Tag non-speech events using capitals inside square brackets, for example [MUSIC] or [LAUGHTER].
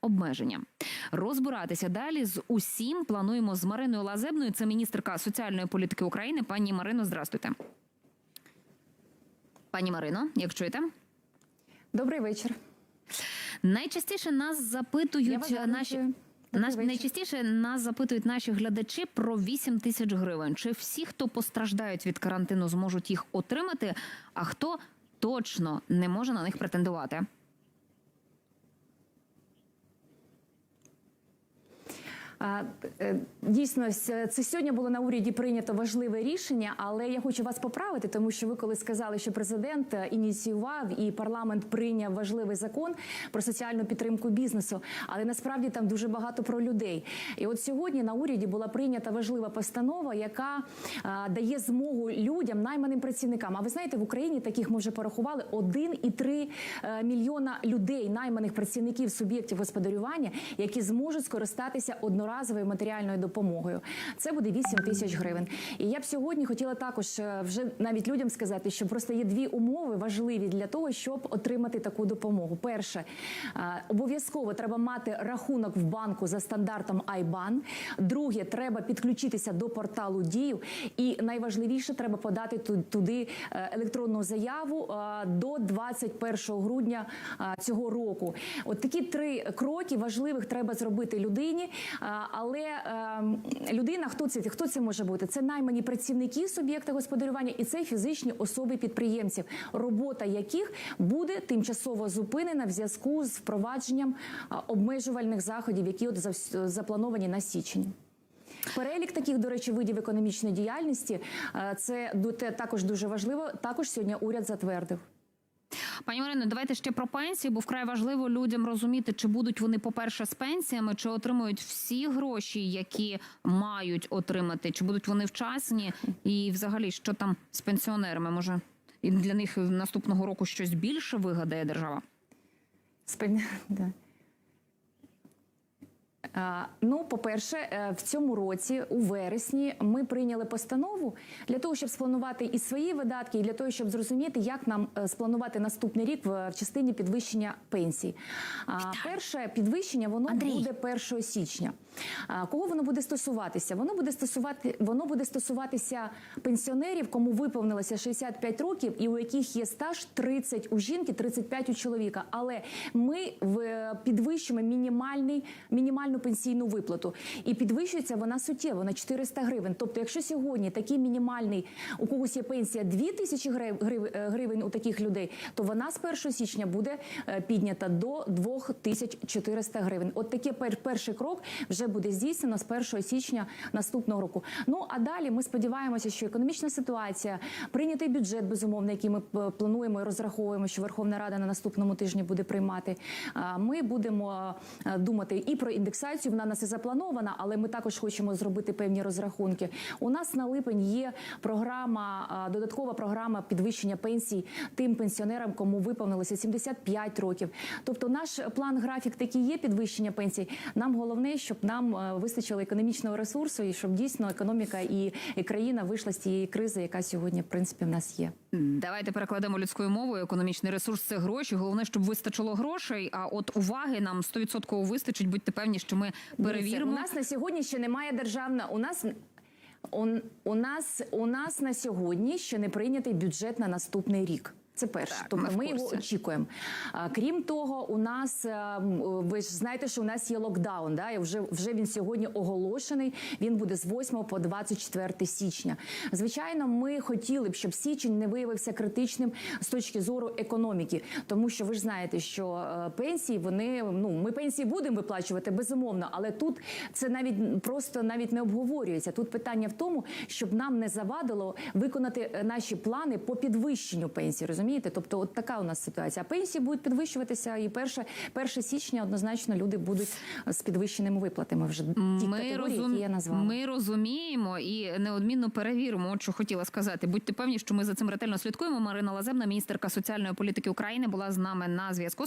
Обмеження розбиратися далі з усім плануємо з Мариною Лазебною. Це міністерка соціальної політики України. Пані Марино, здрастуйте. Пані Марино, як чуєте, Добрий вечір. найчастіше нас запитують вас наші. Нас найчастіше нас запитують наші глядачі про 8 тисяч гривень. Чи всі, хто постраждають від карантину, зможуть їх отримати? А хто точно не може на них претендувати? А, е, Дійсно, це сьогодні було на уряді прийнято важливе рішення, але я хочу вас поправити, тому що ви коли сказали, що президент е, ініціював і парламент прийняв важливий закон про соціальну підтримку бізнесу, але насправді там дуже багато про людей. І от сьогодні на уряді була прийнята важлива постанова, яка дає змогу людям, найманим працівникам. А ви знаєте, в Україні таких ми вже порахували 1,3 е, мільйона людей, найманих працівників суб'єктів господарювання, які зможуть скористатися одноразовою матеріальною допомогою. Це буде 8 тисяч гривень. І я б сьогодні хотіла також е, вже навіть людям сказати, що просто є дві умови важливі для того, щоб отримати таку допомогу. Перше, е, обов'язково треба мати рахунок в банку за стандартом IBAN. Друге, треба підключитися до порталу Дію. І найважливіше, треба подати туди е, електронну заяву до 21 грудня цього року. От такі три кроки важливих треба зробити людині. Але е, людина, хто це хто це може бути? Це наймані працівники суб'єкта господарювання, і це фізичні особи підприємців, робота яких буде тимчасово зупинена в зв'язку з впровадженням обмежувальних заходів, які от заплановані на січень. Перелік таких, до речі, видів економічної діяльності е, це також дуже важливо. Також сьогодні уряд затвердив. Пані Марино, давайте ще про пенсії, бо вкрай важливо людям розуміти, чи будуть вони, по-перше, з пенсіями, чи отримують всі гроші, які мають отримати, чи будуть вони вчасні, і взагалі, що там з пенсіонерами? Може, і для них наступного року щось більше вигадає держава? Спин... [LAUGHS] Да. А, Ну, по-перше, е, в цьому році, у вересні, ми прийняли постанову для того, щоб спланувати і свої видатки, і для того, щоб зрозуміти, як нам е, спланувати наступний рік в, частині підвищення пенсій. Перше підвищення воно Андрій. буде 1 січня. Кого воно буде стосуватися? Воно буде стосувати воно буде стосуватися пенсіонерів, кому виповнилося 65 років, і у яких є стаж 30 у жінки, 35 у чоловіка. Але ми в підвищуємо мінімальний мінімальну пенсійну виплату, і підвищується вона суттєво на 400 гривень. Тобто, якщо сьогодні такий мінімальний у когось є пенсія 2 тисячі е, гривень у таких людей, то вона з 1 січня буде е, піднята до 2400 гривень. От такий пер- перший крок вже буде здійснено з 1 січня наступного року. Ну а далі ми сподіваємося, що економічна ситуація, прийнятий бюджет, безумовно, який ми е, плануємо і розраховуємо, що Верховна Рада на наступному тижні буде приймати. Ми будемо думати і про індексацію. Вона в нас і запланована, але ми також хочемо зробити певні розрахунки. У нас на липень є програма, додаткова програма підвищення пенсій тим пенсіонерам, кому виповнилося 75 років. Тобто, наш план графік такий є підвищення пенсій. Нам головне, щоб нам е, вистачило економічного ресурсу, і щоб дійсно економіка і, країна вийшла з тієї кризи, яка сьогодні в принципі в нас є. Давайте перекладемо людською мовою. Економічний ресурс це гроші. Головне, щоб вистачило грошей. А от уваги нам 100% вистачить. Будьте певні, що ми Дивіться, перевіримо. У нас на сьогодні ще немає державна. У нас у, у нас у нас на сьогодні ще не прийнятий бюджет на наступний рік. Це перше, Так, тобто ми ми, його очікуємо. А, крім того, у нас е, ви ж знаєте, що у нас є локдаун. Да? І вже вже він сьогодні оголошений. Він буде з 8 по 24 січня. Звичайно, ми хотіли б, щоб січень не виявився критичним з точки зору економіки, тому що ви ж знаєте, що е, пенсії вони ну ми пенсії будемо виплачувати безумовно, але тут це навіть просто навіть не обговорюється. Тут питання в тому, щоб нам не завадило виконати е, наші плани по підвищенню пенсії. Розумієте? Тобто, от така у нас ситуація. А пенсії будуть підвищуватися, і перше, 1 січня однозначно люди будуть з підвищеними виплатами. Вже ті Ми, категорії, розум... які я назвала. ми розуміємо і неодмінно перевіримо, от що хотіла сказати. Будьте певні, що ми за цим ретельно слідкуємо. Марина Лазебна, міністерка соціальної політики України, була з нами на зв'язку.